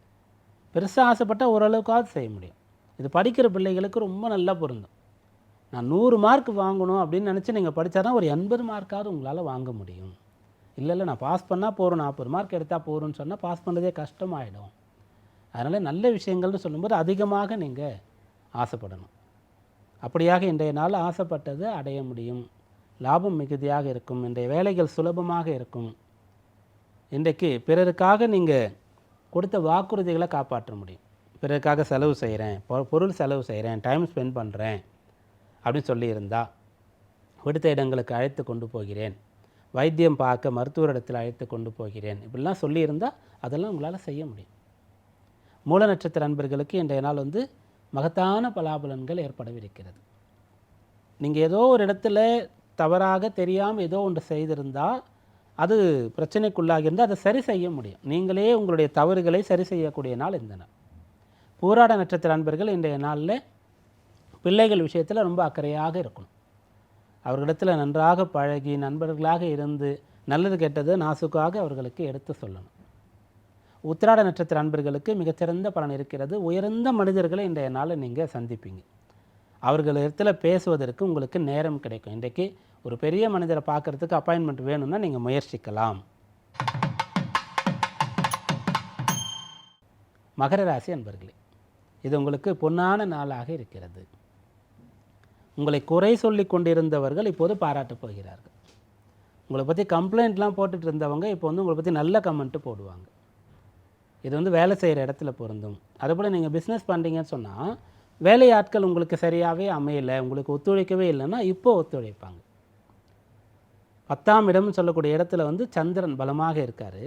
பெருசாக ஆசைப்பட்டால் ஓரளவுக்காவது செய்ய முடியும். இது படிக்கிற பிள்ளைகளுக்கு ரொம்ப நல்லா பொருந்தும். நான் நூறு மார்க் வாங்கணும் அப்படின்னு நினச்சி நீங்கள் படித்தா தான் ஒரு எண்பது மார்க்காவது உங்களால் வாங்க முடியும். இல்லை இல்லை நான் பாஸ் பண்ணால் போகிறோம் நாற்பது மார்க் எடுத்தால் போகிறோன்னு சொன்னால் பாஸ் பண்ணுறதே கஷ்டமாயிடும். அதனால் நல்ல விஷயங்கள்னு சொல்லும்போது அதிகமாக நீங்கள் ஆசைப்படணும். அப்படியாக இன்றைய நாள் ஆசைப்பட்டது அடைய முடியும். லாபம் மிகுதியாக இருக்கும். இன்றைய வேலைகள் சுலபமாக இருக்கும். இன்றைக்கு பிறருக்காக நீங்கள் கொடுத்த வாக்குறுதிகளை காப்பாற்ற முடியும். பிறருக்காக செலவு செய்கிறேன் பொருள் செலவு செய்கிறேன் டைம் ஸ்பெண்ட் பண்ணுறேன் அப்படின்னு சொல்லியிருந்தா விடுத்த இடங்களுக்கு அழைத்து கொண்டு போகிறேன். வைத்தியம் பார்க்க மருத்துவரிடத்தில் அழைத்து கொண்டு போகிறேன். இப்படிலாம் சொல்லியிருந்தால் அதெல்லாம் உங்களால் செய்ய முடியும். மூல நட்சத்திர அன்பர்களுக்கு இன்றைய நாள் வந்து மகத்தான பலாபலன்கள் ஏற்படவிருக்கிறது. நீங்கள் ஏதோ ஒரு இடத்துல தவறாக தெரியாமல் ஏதோ ஒன்று செய்திருந்தால் அது பிரச்சனைக்குள்ளாகி இருந்தால் அதை சரி செய்ய முடியும். நீங்களே உங்களுடைய தவறுகளை சரி செய்யக்கூடிய நாள் இந்த நாள். பூராட நட்சத்திர அன்பர்கள் இன்றைய நாளில் பிள்ளைகள் விஷயத்தில் ரொம்ப அக்கறையாக இருக்கணும். அவர்களிடத்தில் நன்றாக பழகி நண்பர்களாக இருந்து நல்லது கெட்டது நாசுக்காக அவர்களுக்கு எடுத்து சொல்லணும். உத்திராட நட்சத்திர அன்பர்களுக்கு மிகச்சிறந்த பலன் இருக்கிறது. உயர்ந்த மனிதர்களை இன்றைய நாளில் நீங்கள் சந்திப்பீங்க. அவர்களிடத்தில் பேசுவதற்கு உங்களுக்கு நேரம் கிடைக்கும். இன்றைக்கு ஒரு பெரிய மனிதரை பார்க்கறதுக்கு அப்பாயின்மெண்ட் வேணும்னா நீங்கள் முயற்சிக்கலாம். மகர ராசி அன்பர்களே இது உங்களுக்கு பொன்னான நாளாக இருக்கிறது. உங்களை குறை சொல்லி கொண்டிருந்தவர்கள் இப்போது பாராட்டப் போகிறார்கள். உங்களை பற்றி கம்ப்ளைண்ட்லாம் போட்டுட்டு இருந்தவங்க இப்போ வந்து உங்களை பற்றி நல்ல கமெண்ட்டு போடுவாங்க. இது வந்து வேலை செய்கிற இடத்துல பொருந்தும். அதுபோல் நீங்கள் பிஸ்னஸ் பண்ணுறீங்கன்னு சொன்னால் வேலையாட்கள் உங்களுக்கு சரியாகவே அமையலை உங்களுக்கு ஒத்துழைக்கவே இல்லைன்னா இப்போ ஒத்துழைப்பாங்க. பத்தாம் இடம்னு சொல்லக்கூடிய இடத்துல வந்து சந்திரன் பலமாக இருக்கார்.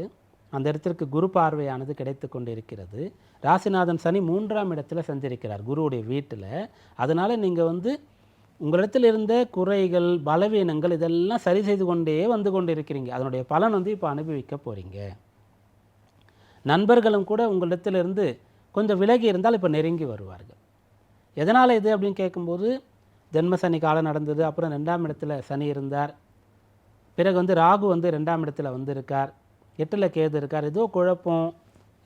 அந்த இடத்திற்கு குரு பார்வையானது கிடைத்து கொண்டு இருக்கிறது ராசிநாதன் சனி மூன்றாம் இடத்துல சஞ்சரிக்கிறார் குருவுடைய வீட்டில். அதனால் நீங்கள் வந்து உங்களிடத்தில் இருந்த குறைகள் பலவீனங்கள் இதெல்லாம் சரி செய்து கொண்டே வந்து கொண்டு இருக்கிறீங்க அதனுடைய பலன் வந்து இப்போ அனுபவிக்க போகிறீங்க நண்பர்களும் கூட உங்களிடத்திலிருந்து கொஞ்சம் விலகி இருந்தால் இப்போ நெருங்கி வருவார்கள். எதனால் இது அப்படின்னு கேட்கும்போது ஜென்ம சனி காலம் நடந்தது அப்புறம் ரெண்டாம் இடத்துல சனி இருந்தார். பிறகு வந்து ராகு வந்து ரெண்டாம் இடத்துல வந்திருக்கார். எட்டில் கேது இருக்கார். ஏதோ குழப்பம்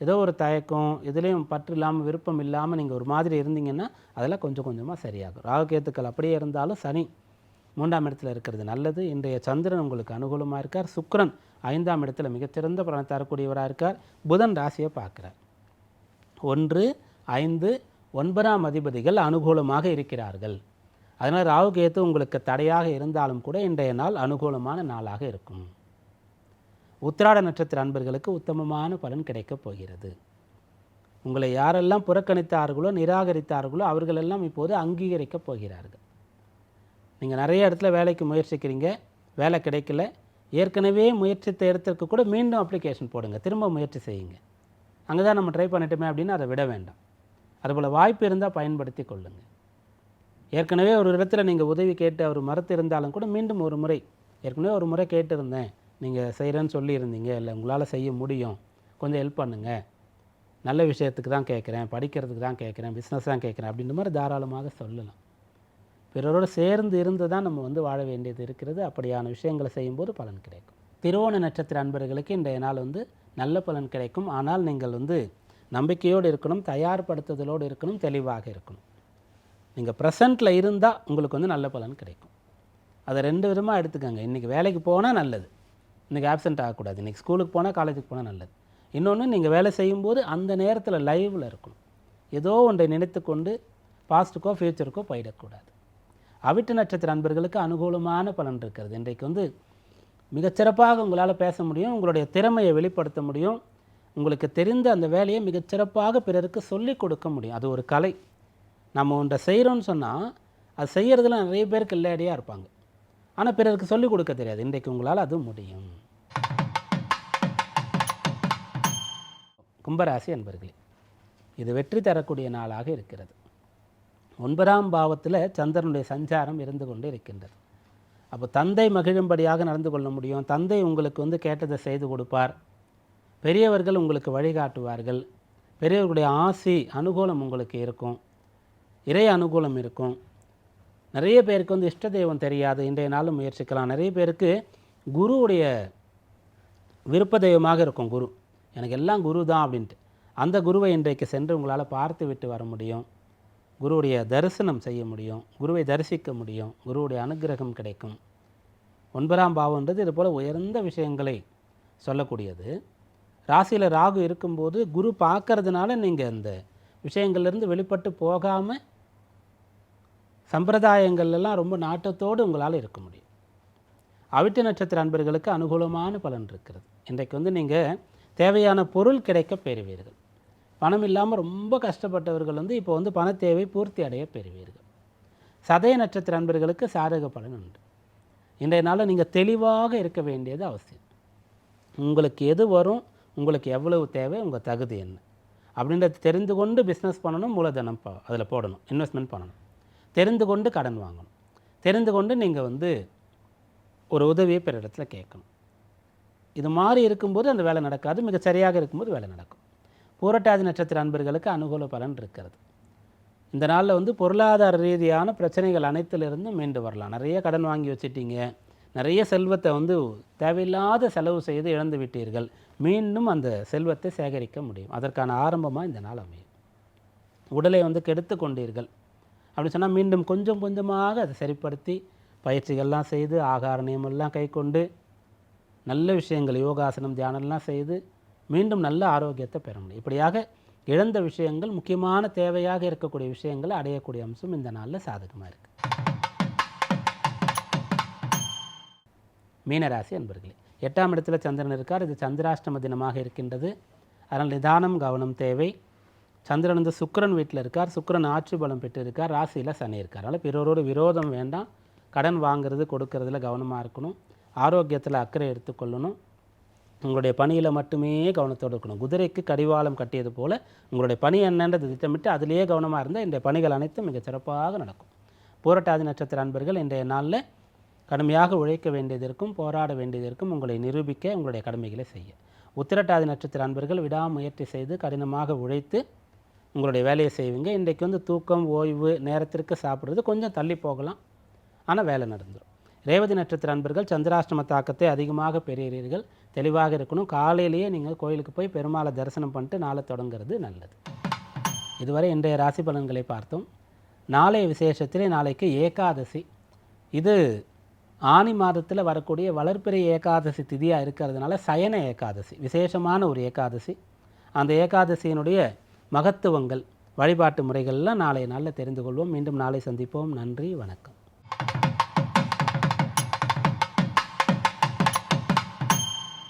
ஏதோ ஒரு தயக்கம் எதுலேயும் பற்று இல்லாமல் விருப்பம் இல்லாமல் நீங்கள் ஒரு மாதிரி இருந்தீங்கன்னா அதெல்லாம் கொஞ்சம் கொஞ்சமாக சரியாகும். ராகு கேத்துக்கள் அப்படியே இருந்தாலும் சனி மூன்றாம் இடத்துல இருக்கிறது நல்லது. இன்றைய சந்திரன் உங்களுக்கு அனுகூலமாக இருக்கார். சுக்கிரன் ஐந்தாம் இடத்துல மிகச்சிறந்த பலனை தரக்கூடியவராக இருக்கார். புதன் ராசியை பார்க்குறார். ஒன்று ஐந்து ஒன்பதாம் அதிபதிகள் அனுகூலமாக இருக்கிறார்கள். அதனால் ராகு கேத்து உங்களுக்கு தடையாக இருந்தாலும் கூட இன்றைய நாள் அனுகூலமான நாளாக இருக்கும். உத்திராட நட்சத்திர அன்பர்களுக்கு உத்தமமான பலன் கிடைக்கப் போகிறது. உங்களை யாரெல்லாம் புறக்கணித்தார்களோ நிராகரித்தார்களோ அவர்களெல்லாம் இப்போது அங்கீகரிக்கப் போகிறார்கள். நீங்கள் நிறைய இடத்துல வேலைக்கு முயற்சிக்கிறீங்க வேலை கிடைக்கல ஏற்கனவே முயற்சித்த இடத்திற்கு கூட மீண்டும் அப்ளிகேஷன் போடுங்க திரும்ப முயற்சி செய்யுங்க. அங்கே தான் நம்ம ட்ரை பண்ணிட்டோமே அப்படின்னு அதை விட வேண்டாம். அதுபோல் வாய்ப்பு இருந்தால் பயன்படுத்தி கொள்ளுங்கள் ஏற்கனவே ஒரு இடத்துல நீங்கள் உதவி கேட்டு அவர் மறுத்து இருந்தாலும் கூட மீண்டும் ஒரு முறை ஏற்கனவே ஒரு முறை கேட்டிருந்தேன் நீங்கள் செய்கிறேன்னு சொல்லியிருந்தீங்க இல்லை உங்களால் செய்ய முடியும் கொஞ்சம் ஹெல்ப் பண்ணுங்கள் நல்ல விஷயத்துக்கு தான் கேட்குறேன் படிக்கிறதுக்கு தான் கேட்குறேன் பிஸ்னஸ் தான் கேட்குறேன் அப்படின்ற மாதிரி தாராளமாக சொல்லலாம். பிறரோடு சேர்ந்து இருந்து தான் நம்ம வந்து வாழ வேண்டியது இருக்கிறது. அப்படியான விஷயங்களை செய்யும்போது பலன் கிடைக்கும். திருவோண நட்சத்திர அன்பர்களுக்கு இன்றைய நாள் வந்து நல்ல பலன் கிடைக்கும். ஆனால் நீங்கள் வந்து நம்பிக்கையோடு இருக்கணும் தயார்படுத்துதலோடு இருக்கணும் தெளிவாக இருக்கணும். நீங்கள் ப்ரெசண்ட்டில் இருந்தால் உங்களுக்கு வந்து நல்ல பலன் கிடைக்கும். அதை ரெண்டு விதமாக எடுத்துக்கோங்க. இன்றைக்கி வேலைக்கு போனால் நல்லது. இன்றைக்கி ஆப்சென்ட் ஆகக்கூடாது. இன்றைக்கி ஸ்கூலுக்கு போனால் காலேஜுக்கு போனால் நல்லது. இன்னொன்று நீங்கள் வேலை செய்யும்போது அந்த நேரத்தில் லைவில் இருக்கணும். ஏதோ ஒன்றை நினைத்து கொண்டு பாஸ்ட்டுக்கோ ஃப்யூச்சருக்கோ போயிடக்கூடாது. அவிட்டு நட்சத்திர அன்பர்களுக்கு அனுகூலமான பலன் இருக்கிறது. இன்றைக்கு வந்து மிகச்சிறப்பாக உங்களால் பேச முடியும் உங்களுடைய திறமையை வெளிப்படுத்த முடியும் உங்களுக்கு தெரிந்த அந்த வேலையை மிகச்சிறப்பாக பிறருக்கு சொல்லிக் கொடுக்க முடியும். அது ஒரு கலை. நம்ம ஒன்றை செய்கிறோன்னு சொன்னால் அது செய்கிறதுல நிறைய பேருக்கு கில்லாடியாக இருப்பாங்க. ஆனால் பிறருக்கு சொல்லிக் கொடுக்க தெரியாது. இன்றைக்கு உங்களால் அது முடியும். கும்பராசி என்பர்களே இது வெற்றி தரக்கூடிய நாளாக இருக்கிறது. ஒன்பதாம் பாவத்தில் சந்திரனுடைய சஞ்சாரம் இருந்து கொண்டு இருக்கின்றது. அப்போ தந்தை மகிழும்படியாக நடந்து கொள்ள முடியும். தந்தை உங்களுக்கு வந்து கேட்டதை செய்து கொடுப்பார். பெரியவர்கள் உங்களுக்கு வழிகாட்டுவார்கள். பெரியவர்களுடைய ஆசி அனுகூலம் உங்களுக்கு இருக்கும். இறை அனுகூலம் இருக்கும். நிறைய பேருக்கு வந்து இஷ்ட தெய்வம் தெரியாது. இன்றைய நாளும் முயற்சிக்கலாம். நிறைய பேருக்கு குருவுடைய விருப்ப தெய்வமாக இருக்கும் குரு. எனக்கு எல்லாம் குரு தான் அப்படின்ட்டு. அந்த குருவை இன்றைக்கு சென்று உங்களால் பார்த்து விட்டு வர முடியும். குருவுடைய தரிசனம் செய்ய முடியும். குருவை தரிசிக்க முடியும். குருவுடைய அனுகிரகம் கிடைக்கும். ஒன்பதாம் பாவம்ன்றது இது போல் உயர்ந்த விஷயங்களை சொல்லக்கூடியது. ராசியில் ராகு இருக்கும்போது குரு பார்க்கறதுனால நீங்கள் இந்த விஷயங்கள்லேருந்து வெளிப்பட்டு போகாமல் சம்பிரதாயங்கள்லாம் ரொம்ப நாட்டத்தோடு உங்களால் இருக்க முடியும். அவிட்ட நட்சத்திர அன்பர்களுக்கு அனுகூலமான பலன் இருக்கிறது. இன்றைக்கு வந்து நீங்கள் தேவையான பொருள் கிடைக்க பெறுவீர்கள். பணம் இல்லாமல் ரொம்ப கஷ்டப்பட்டவர்கள் வந்து இப்போ வந்து பண தேவை பூர்த்தி அடைய பெறுவீர்கள். சதய நட்சத்திர அன்பர்களுக்கு சாதக பலன் உண்டு. இன்றைய நாளில் நீங்கள் தெளிவாக இருக்க வேண்டியது அவசியம். உங்களுக்கு எது வரும் உங்களுக்கு எவ்வளவு தேவை உங்கள் தகுதி என்ன? அப்படின்றத தெரிந்து கொண்டு பிஸ்னஸ் பண்ணணும் மூலதனம் ப அதில் போடணும் இன்வெஸ்ட்மெண்ட் பண்ணணும். தெரிந்து கொண்டு கடன் வாங்கணும். தெரிந்து கொண்டு நீங்கள் வந்து ஒரு உதவியை பிற இடத்துல கேட்கணும். இது மாதிரி இருக்கும்போது அந்த வேலை நடக்காது மிக சரியாக இருக்கும்போது வேலை நடக்கும். பூரட்டாதி நட்சத்திர அன்பர்களுக்கு அனுகூல பலன் இருக்கிறது. இந்த நாளில் வந்து பொருளாதார ரீதியான பிரச்சனைகள் அனைத்திலிருந்தும் மீண்டு வரலாம். நிறைய கடன் வாங்கி வச்சிட்டீங்க. நிறைய செல்வத்தை வந்து தேவையில்லாத செலவு செய்து இழந்து விட்டீர்கள். மீண்டும் அந்த செல்வத்தை சேகரிக்க முடியும். அதற்கான ஆரம்பமாக இந்த நாள் அமையும். உடலை வந்து கெடுத்து கொண்டீர்கள். அப்படின்னு சொன்னால் மீண்டும் கொஞ்சம் கொஞ்சமாக அதை சரிப்படுத்தி பயிற்சிகள்லாம் செய்து ஆகார நியமெல்லாம் கை கொண்டு நல்ல விஷயங்கள் யோகாசனம் தியானம்லாம் செய்து மீண்டும் நல்ல ஆரோக்கியத்தை பெற முடியும். இப்படியாக இழந்த விஷயங்கள் முக்கியமான தேவையாக இருக்கக்கூடிய விஷயங்களை அடையக்கூடிய அம்சம் இந்த நாளில் சாதகமாக இருக்குது மீனராசி அன்பர்களே எட்டாம் இடத்துல சந்திரன் இருக்கார். இது சந்திராஷ்டம தினமாக இருக்கின்றது. அதனால் நிதானம் கவனம் தேவை. சந்திரன் வந்து சுக்கரன் வீட்டில் இருக்கார். சுக்கிரன் ஆட்சி பலம் பெற்று இருக்கார் ராசியில் சனி இருக்கார். அதனால் பிறரோடு விரோதம் வேண்டாம். கடன் வாங்குறது கொடுக்கறதுல கவனமாக இருக்கணும். ஆரோக்கியத்தில் அக்கறை எடுத்துக்கொள்ளணும் உங்களுடைய பணியில் மட்டுமே கவனத்தோடு இருக்கணும். குதிரைக்கு கடிவாளம் கட்டியது போல் உங்களுடைய பணி என்னன்றது திட்டமிட்டு அதிலேயே கவனமாக இருந்தால் இன்றைய பணிகள் அனைத்தும் மிக சிறப்பாக நடக்கும். பூரட்டாதி நட்சத்திர அன்பர்கள் இன்றைய நாளில் கடுமையாக உழைக்க வேண்டியது இருக்கும் போராட வேண்டியது இருக்கும். உங்களை நிரூபிக்க உங்களுடைய கடமைகளை செய்ய. உத்திரட்டாதி நட்சத்திர அன்பர்கள் விடாமுயற்சி செய்து கடினமாக உழைத்து உங்களுடைய வேலையை செய்வீங்க. இன்றைக்கு வந்து தூக்கம் ஓய்வு நேரத்திற்கு சாப்பிட்றது கொஞ்சம் தள்ளி போகலாம். ஆனால் வேலை நடந்துடும் ரேவதி நட்சத்திர அன்பர்கள் சந்திராஷ்டம தாக்கத்தை அதிகமாக பெறுகிறீர்கள். தெளிவாக இருக்கணும். காலையிலேயே நீங்கள் கோயிலுக்கு போய் பெருமாளை தரிசனம் பண்ணிட்டு நாளை தொடங்குறது நல்லது. இதுவரை இன்றைய ராசி பலன்களை பார்த்தோம். நாளைய விசேஷத்திலே நாளைக்கு ஏகாதசி. இது ஆனி மாதத்தில் வரக்கூடிய வளர்ப்பிறை ஏகாதசி திதியாக இருக்கிறதுனால சயன ஏகாதசி. விசேஷமான ஒரு ஏகாதசி. அந்த ஏகாதசியினுடைய மகத்துவங்கள் வழிபாட்டு முறைகள்லாம் நாளைய நாளில் தெரிந்து கொள்வோம். மீண்டும் நாளை சந்திப்போம். நன்றி வணக்கம்.